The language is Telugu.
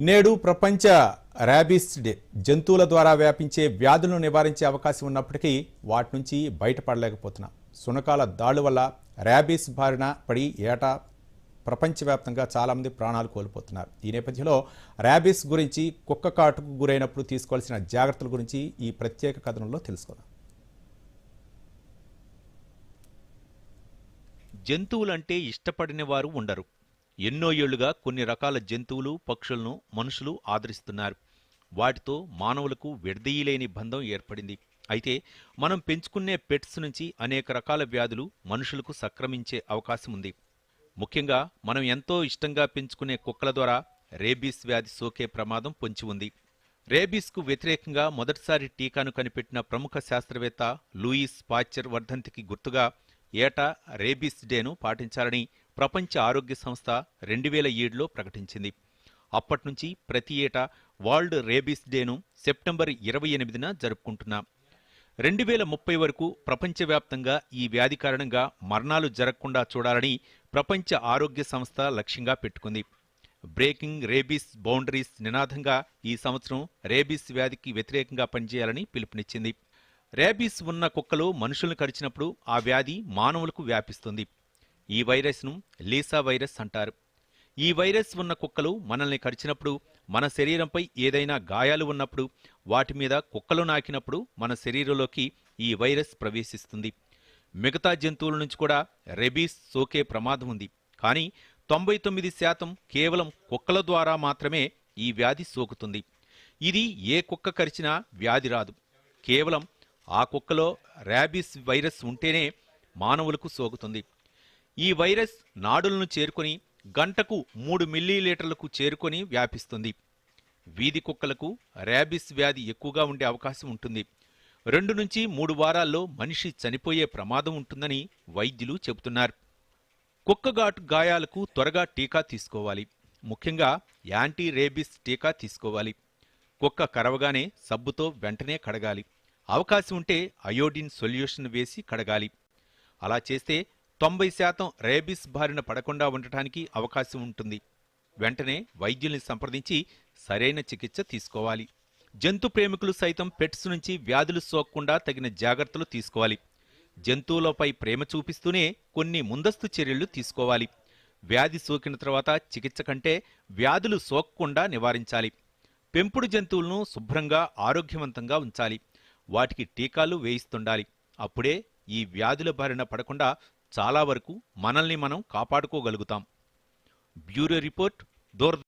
నేడు ప్రపంచ ర్యాబీస్ డే. జంతువుల ద్వారా వ్యాపించే వ్యాధులను నివారించే అవకాశం ఉన్నప్పటికీ వాటి నుంచి బయటపడలేకపోతున్నాం. సునకాల దాడు వల్ల ర్యాబీస్ బారిన పడి ఏటా ప్రపంచవ్యాప్తంగా చాలామంది ప్రాణాలు కోల్పోతున్నారు. ఈ నేపథ్యంలో ర్యాబీస్ గురించి కుక్క కాటుకు గురైనప్పుడు తీసుకోవాల్సిన జాగ్రత్తల గురించి ఈ ప్రత్యేక కథనంలో తెలుసుకుందాం. జంతువులంటే ఇష్టపడిన వారు ఉండరు. ఎన్నో ఏళ్ళుగా కొన్ని రకాల జంతువులు పక్షులను మనుషులు ఆదరిస్తున్నారు. వాటితో మానవులకు విడదీయలేని బంధం ఏర్పడింది. అయితే మనం పెంచుకునే పెట్స్ నుంచి అనేక రకాల వ్యాధులు మనుషులకు సక్రమించే అవకాశం ఉంది. ముఖ్యంగా మనం ఎంతో ఇష్టంగా పెంచుకునే కుక్కల ద్వారా రేబీస్ వ్యాధి సోకే ప్రమాదం పొంచి ఉంది. రేబీస్కు వ్యతిరేకంగా మొదటిసారి టీకాను కనిపెట్టిన ప్రముఖ శాస్త్రవేత్త లూయిస్ పాచర్ వర్ధంతికి గుర్తుగా ఏటా రేబీస్ డేను పాటించాలని ప్రపంచ ఆరోగ్య సంస్థ రెండు వేల ఏడులో ప్రకటించింది. అప్పట్నుంచి ప్రతి ఏటా వరల్డ్ రేబీస్ డేను సెప్టెంబర్ ఇరవై ఎనిమిదిన జరుపుకుంటున్నాం. రెండు వేల ముప్పై వరకు ప్రపంచవ్యాప్తంగా ఈ వ్యాధి కారణంగా మరణాలు జరగకుండా చూడాలని ప్రపంచ ఆరోగ్య సంస్థ లక్ష్యంగా పెట్టుకుంది. బ్రేకింగ్ రేబీస్ బౌండరీస్ నినాదంగా ఈ సంవత్సరం రేబీస్ వ్యాధికి వ్యతిరేకంగా పనిచేయాలని పిలుపునిచ్చింది. రేబీస్ ఉన్న కుక్కలు మనుషులను కరిచినప్పుడు ఆ వ్యాధి మానవులకు వ్యాపిస్తుంది. ఈ వైరస్ను లీసా వైరస్ అంటారు. ఈ వైరస్ ఉన్న కుక్కలు మనల్ని కరిచినప్పుడు మన శరీరంపై ఏదైనా గాయాలు ఉన్నప్పుడు వాటి మీద కుక్కలు నాకినప్పుడు మన శరీరంలోకి ఈ వైరస్ ప్రవేశిస్తుంది. మిగతా జంతువుల నుంచి కూడా రెబీస్ సోకే ప్రమాదం ఉంది. కానీ తొంభై తొమ్మిది శాతం కేవలం కుక్కల ద్వారా మాత్రమే ఈ వ్యాధి సోకుతుంది. ఇది ఏ కుక్క కరిచినా వ్యాధి రాదు. కేవలం ఆ కుక్కలో ర్యాబీస్ వైరస్ ఉంటేనే మానవులకు సోకుతుంది. ఈ వైరస్ నాడులను చేరుకొని గంటకు మూడు మిల్లీలీటర్లకు చేరుకొని వ్యాపిస్తుంది. వీధి కుక్కలకు ర్యాబిస్ వ్యాధి ఎక్కువగా ఉండే అవకాశం ఉంటుంది. రెండు నుంచి మూడు వారాల్లో మనిషి చనిపోయే ప్రమాదం ఉంటుందని వైద్యులు చెబుతున్నారు. కుక్కగాటు గాయాలకు త్వరగా టీకా తీసుకోవాలి. ముఖ్యంగా యాంటీ రేబిస్ టీకా తీసుకోవాలి. కుక్క కరవగానే సబ్బుతో వెంటనే కడగాలి. అవకాశం ఉంటే అయోడిన్ సొల్యూషన్ వేసి కడగాలి. అలా చేస్తే తొంభై శాతం రేబిస్ బారిన పడకుండా ఉండటానికి అవకాశం ఉంటుంది. వెంటనే వైద్యుల్ని సంప్రదించి సరైన చికిత్స తీసుకోవాలి. జంతు ప్రేమికులు సైతం పెట్స్ నుంచి వ్యాధులు సోకకుండా తగిన జాగ్రత్తలు తీసుకోవాలి. జంతువులపై ప్రేమ చూపిస్తూనే కొన్ని ముందస్తు చర్యలు తీసుకోవాలి. వ్యాధి సోకిన తర్వాత చికిత్స కంటే వ్యాధులు సోకకుండా నివారించాలి. పెంపుడు జంతువులను శుభ్రంగా ఆరోగ్యవంతంగా ఉంచాలి. వాటికి టీకాలు వేయిస్తుండాలి. అప్పుడే ఈ వ్యాధుల బారిన పడకుండా చాలా వరకు మనల్ని మనం కాపాడుకోగలుగుతాం. బ్యూరో రిపోర్ట్ దూర